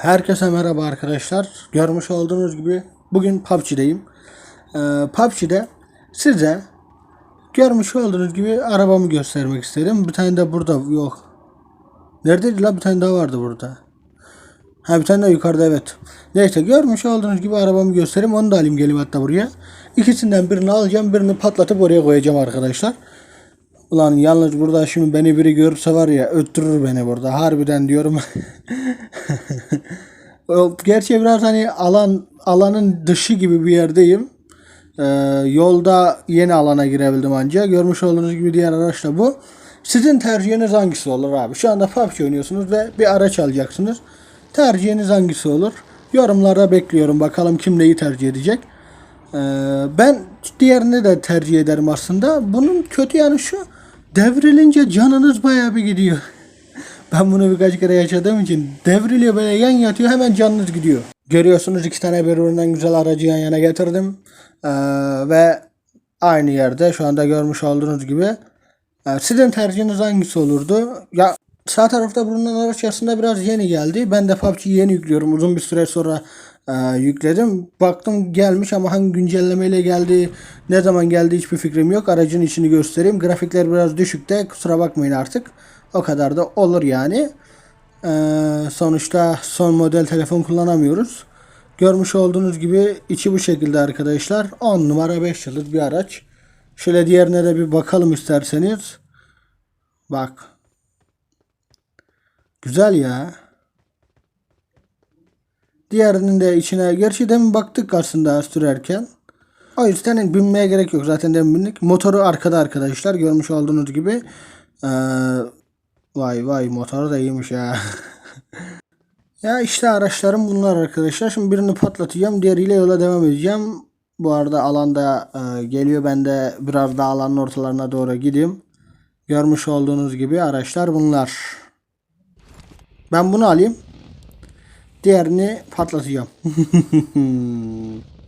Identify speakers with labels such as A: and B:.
A: Herkese merhaba arkadaşlar. Görmüş olduğunuz gibi bugün PUBG'deyim. Ee, PUBG'de size görmüş olduğunuz gibi arabamı göstermek istedim. Bir tane de burada yok. Neredeydi la? Bir tane daha vardı burada. Ha bir tane de yukarıda evet. Neyse görmüş olduğunuz gibi arabamı göstereyim. Onu da alayım geleyim hatta buraya. İkisinden birini alacağım. Birini patlatıp oraya koyacağım arkadaşlar. Ulan yalnız burada şimdi beni biri görürse var ya öttürür beni burada. Harbiden diyorum. Gerçi biraz hani alan alanın dışı gibi bir yerdeyim. Ee, yolda yeni alana girebildim ancak. Görmüş olduğunuz gibi diğer araç da bu. Sizin tercihiniz hangisi olur abi? Şu anda PUBG oynuyorsunuz ve bir araç alacaksınız. Tercihiniz hangisi olur? Yorumlarda bekliyorum. Bakalım kim neyi tercih edecek. Ee, ben diğerini de tercih ederim aslında. Bunun kötü yanı şu. Devrilince canınız bayağı bir gidiyor. Ben bunu birkaç kere yaşadığım için devriliyor böyle yan yatıyor hemen canınız gidiyor. Görüyorsunuz iki tane birbirinden güzel aracı yan yana getirdim. Ee, ve aynı yerde şu anda görmüş olduğunuz gibi. Ee, sizin tercihiniz hangisi olurdu? Ya sağ tarafta bulunan araç aslında biraz yeni geldi. Ben de PUBG'yi yeni yüklüyorum. Uzun bir süre sonra e, yükledim. Baktım gelmiş ama hangi güncellemeyle geldi, ne zaman geldi hiçbir fikrim yok. Aracın içini göstereyim. Grafikler biraz düşükte. Kusura bakmayın artık. O kadar da olur yani. Ee, sonuçta son model telefon kullanamıyoruz. Görmüş olduğunuz gibi içi bu şekilde arkadaşlar. 10 numara 5 yıllık bir araç. Şöyle diğerine de bir bakalım isterseniz. Bak. Güzel ya. Diğerinin de içine gerçi demin baktık aslında sürerken. O yüzden binmeye gerek yok. Zaten demin bindik. Motoru arkada arkadaşlar. Görmüş olduğunuz gibi. Ee, vay vay motoru da iyiymiş ya. ya işte araçlarım bunlar arkadaşlar. Şimdi birini patlatacağım. Diğeriyle yola devam edeceğim. Bu arada alanda e, geliyor. Ben de biraz daha alanın ortalarına doğru gideyim. Görmüş olduğunuz gibi araçlar bunlar. Ben bunu alayım. Diğerini patlatacağım.